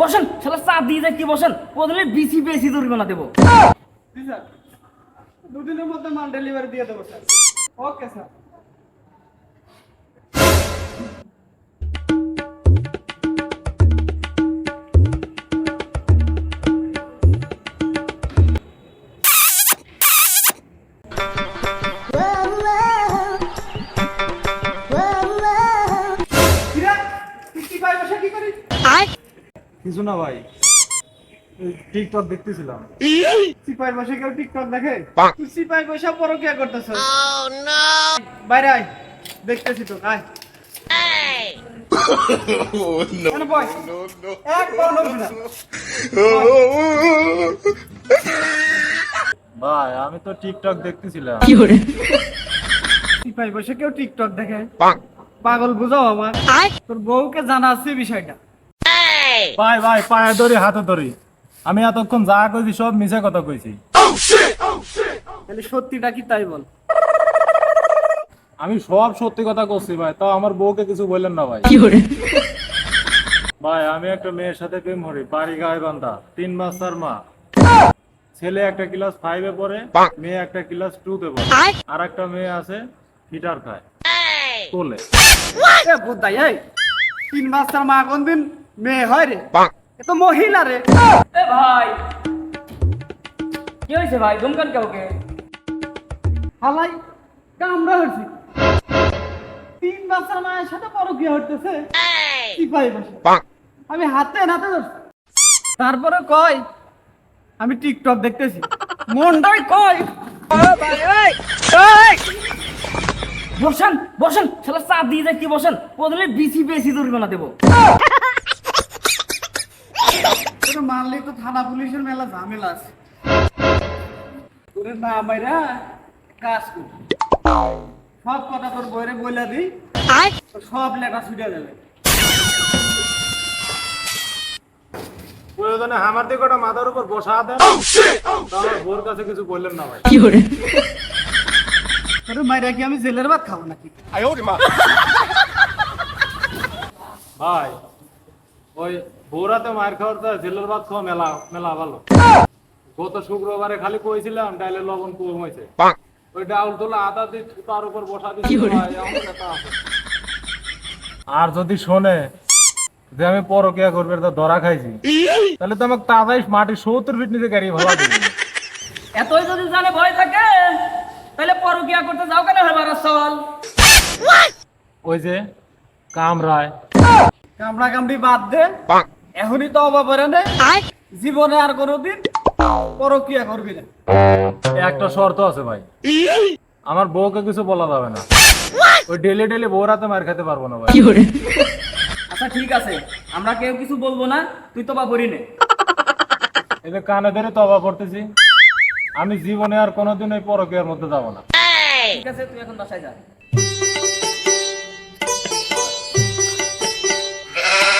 বসেন, শালা চা দিয়ে যায় কি বসেন? প্রথমে বিসি বেশি জরিমানা দেবো। দুদিনের মধ্যে মাল ডেলিভারি দিয়ে দেবো, স্যার। Okay sir. কিরা? কিছু না ভাই। টিকটক দেখতেছিলাম। সিপাই বসে কেউ টিকটক দেখে? তুই সিপাই বসে পরকিয়া করতেছ। বাইরে আয়। দেখতেছি তো আয়। না। ভাই আমি তো টিকটক দেখতেছিলাম। সিপাই বসে কেউ টিকটক দেখে? পাগল বুঝাও আমার তোর বউকে জানা আছে বিষয়টা। ভাই ভাই পায়ে ধরি হাতে ধরি আমি এতক্ষণ যা কইছি সব মিছে কথা কইছি তাহলে সত্যিটা কি তাই বল? আমি সব সত্যি কথা করছি ভাই। তাও আমার বউকে কিছু বললেন না ভাই। ভাই আমি একটা মেয়ের সাথে প্রেম করি বাড়ি গায়ে বান্ধা তিন মাস তার মা। ছেলে একটা ক্লাস ফাইভে পড়ে মেয়ে একটা ক্লাস টু তে পড়ে। আর একটা মেয়ে আছে হিটার খায়। তোলে বুদ্ধাই তিন মাস তার মা কোন দিন মেয়ে হয় রে এ তো মহিলা রে। এ ভাই কি হয়েছে ভাই? কাউকে? হালাই কামড়া হচ্ছে তিন বাচ্চার মায়ের সাথে পরকিয়া হইতেছে। বসে। আমি হাতে নাতে ধরছি। তারপরে কয় আমি টিকটক দেখতেছি। মনটাই কয় বসেন বসেন শালা চা দিয়ে যায় কি বসেন। প্রথমে বিসি বেশি জরিমানা দেবো। তোরে মারলে তো থানা পুলিশের মেলা ঝামেলা আছে। তোরে না মাইরা কাজ করি। সব কথা তোর বইরে বইলা দিই সব লেখা ছুটে যাবে। প্রয়োজনে আমার দিকে ওটা মাথার উপর বসা দেন আমার বউর কাছে কিছু বললেন না ভাই। তোরে মাইরা কি আমি জেলের ভাত খাব নাকি? ভাই ওই বৌরাতে মায়ের খাওয়ার তো জেলের ভাত খাওয়া মেলা মেলা ভালো। গত শুক্রবারে খালি কইছিলাম ডাইলে লবণ কম হয়েছে। ওই ডাউল তোলা আদা দিয়ে তার উপর বসা দিচ্ছি। আর যদি শোনে যে আমি পরকিয়া করবে তো ধরা খাইছি। তাহলে তো আমাকে তাজাই মাটি সত্তর ফিট নিচে গাড়ি ভাড়া দিবে। এতই যদি জানে ভয় থাকে তাহলে পরকিয়া করতে যাও কেন হেবার সওয়াল ওই যে কামরায় কামড়া কামড়ি বাদ দে। এখনই তো অভাব নে। জীবনে আর কোনোদিন পরকিয়া করবি না। একটা শর্ত আছে ভাই। আমার বউকে কিছু বলা যাবে না। ওই ডেলি ডেলি বউরাতে মার খেতে পারব না ভাই। আচ্ছা ঠিক আছে। আমরা কেউ কিছু বলব না। তুই তো বা করি নে। এই যে কানে ধরে তবা পড়তেছি আমি জীবনে আর কোনোদিন ওই পরকিয়ার মধ্যে যাব না। ঠিক আছে তুই এখন বাসায় যা।